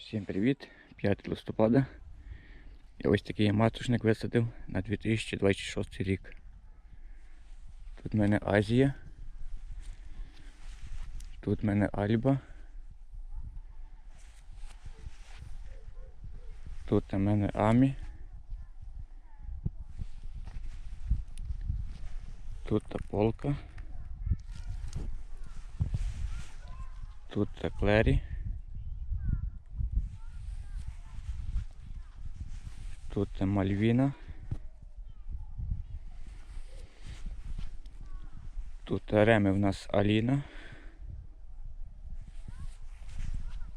Всім привіт! 5 листопада. І ось такий я матушник висадив на 2026 рік. Тут в мене Азія. Тут в мене Альба. Тут у мене Амі. Тут та полка. Тут та Клері. Тут Мальвіна. Тут Реми в нас Аліна.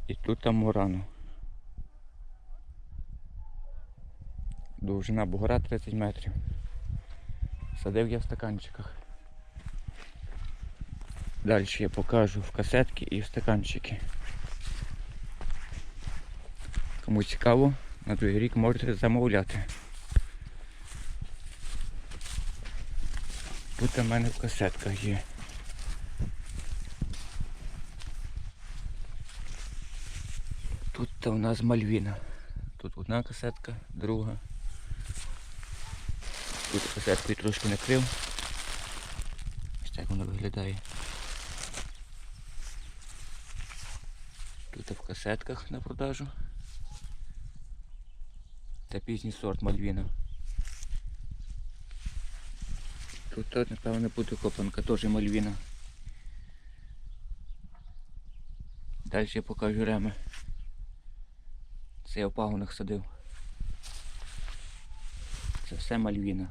І тут Мурано. Довжина бугора 30 метрів. Садив я в стаканчиках. Далі я покажу в касетки і в стаканчики. Кому цікаво, на другий рік можете замовляти. Тут у мене в касетках є. Тут у нас Мальвіна. Тут одна касетка, друга. Тут касеткою трошки накрив. Ось так воно виглядає. Тут в касетках на продажу. Це пізній сорт Мальвіна. Тут, напевно, буде копанка, теж Мальвіна. Далі я покажу реми. Це я в пагонах садив. Це все Мальвіна.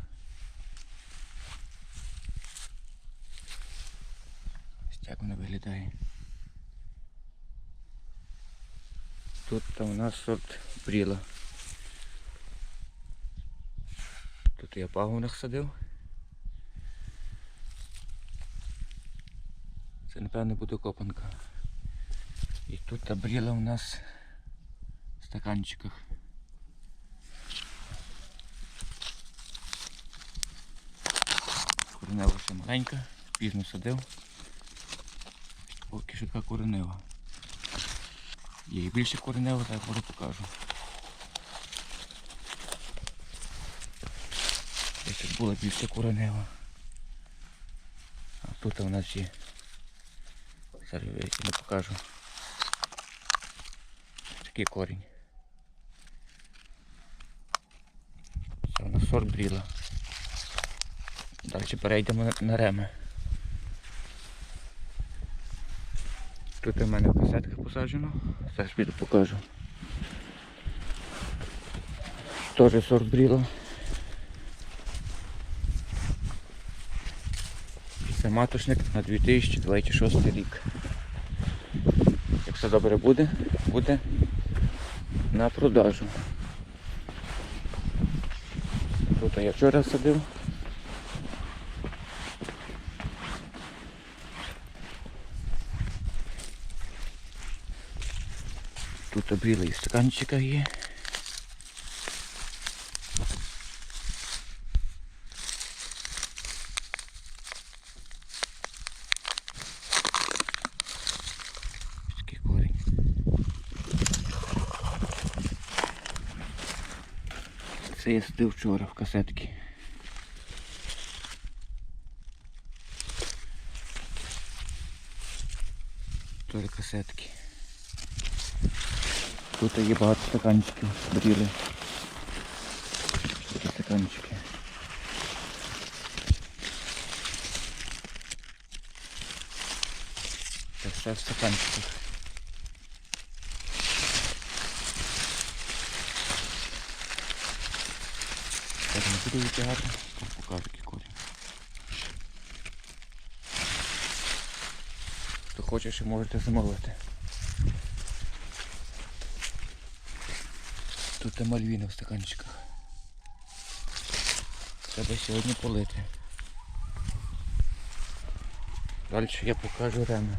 Ось так воно виглядає. Тут там у нас сорт бріла. Тут я пагонах садив. Це напевно буде копанка. І тут та бріла у нас в стаканчиках. Коренева ще маленька, пізно садив. Поки що така коренева. Є і більше коренева, так може покажу. Десь тут була більше коренева. А тут у нас є. Зараз я не покажу. Такий корінь. Це у нас сорт бріла. Далі перейдемо на, реми. Тут у мене в касетках посаджено. Зараз піду покажу. Теж сорт бріла. Це маточник на 2026 рік. Як все добре буде, буде на продажу. Тут я вчора садив. Тут обріли і стаканчика є. Такий корінь. Це я сидив вчора в касетки. Тоже касетки. Тут є багато стаканчиків, бріли. Такі стаканчики. Це все в стаканчиках. Так, не буду витягати, покажу який корінь. Хто хоче, ще можете замовити. Тут і мальвіна в стаканчиках. Треба сьогодні полити. Далі я покажу реми.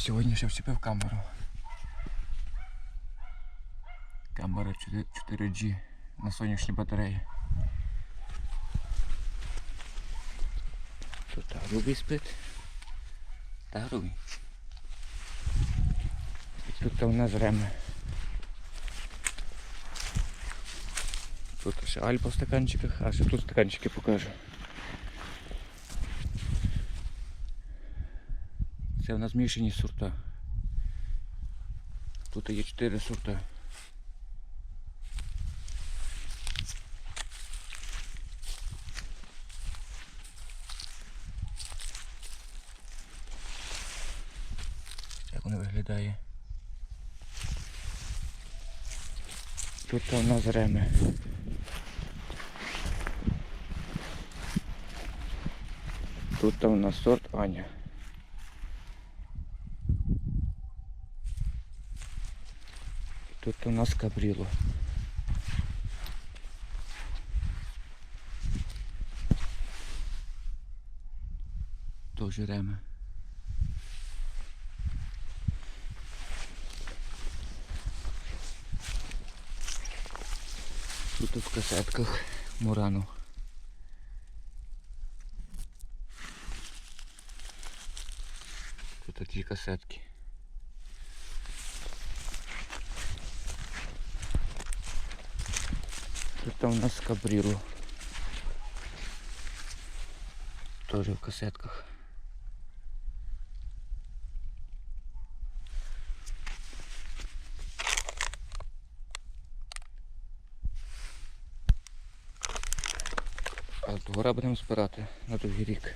сьогодні ще вчепив камеру. Камера 4G на сонячні батареї. Тут Тарубій спить. Тарубій. І тут то в нас реми. Тут ще Альпа в стаканчиках, а ще тут стаканчики покажу. Це у нас змішані сорта. Тут є 4 сорта. Як воно виглядає? Тут у нас реме. Тут у нас сорт Аня. Тут у нас кабріло. Тоже реме. Тут в касетках Мурану. Тут ті касетки. Тут у нас кабрило. Тоже в касетках. А з гора будемо збирати на другий рік.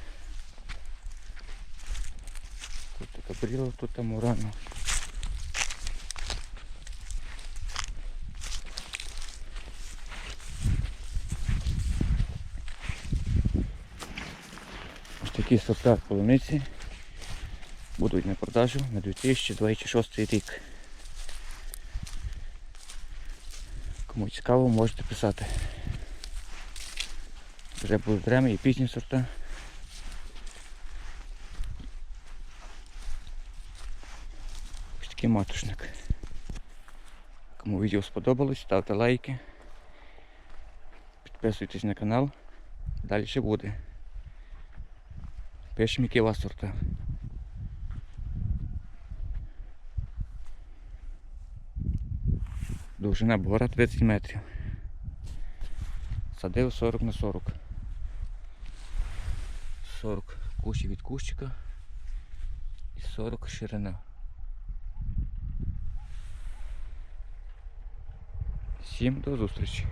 Тут кабрило, тут мурано. Ось такі сорта полуниці будуть на продажу на 2026 рік. Кому цікаво, можете писати. Вже будуть дреми і пізні сорта. Ось такий матушник. Кому відео сподобалось, ставте лайки. Підписуйтесь на канал. Далі ще буде. Вас сорта. Довжина бугора 30 метрів. Садив 40 на 40. 40 кущі від кущика і 40 ширина. Всім до зустрічі!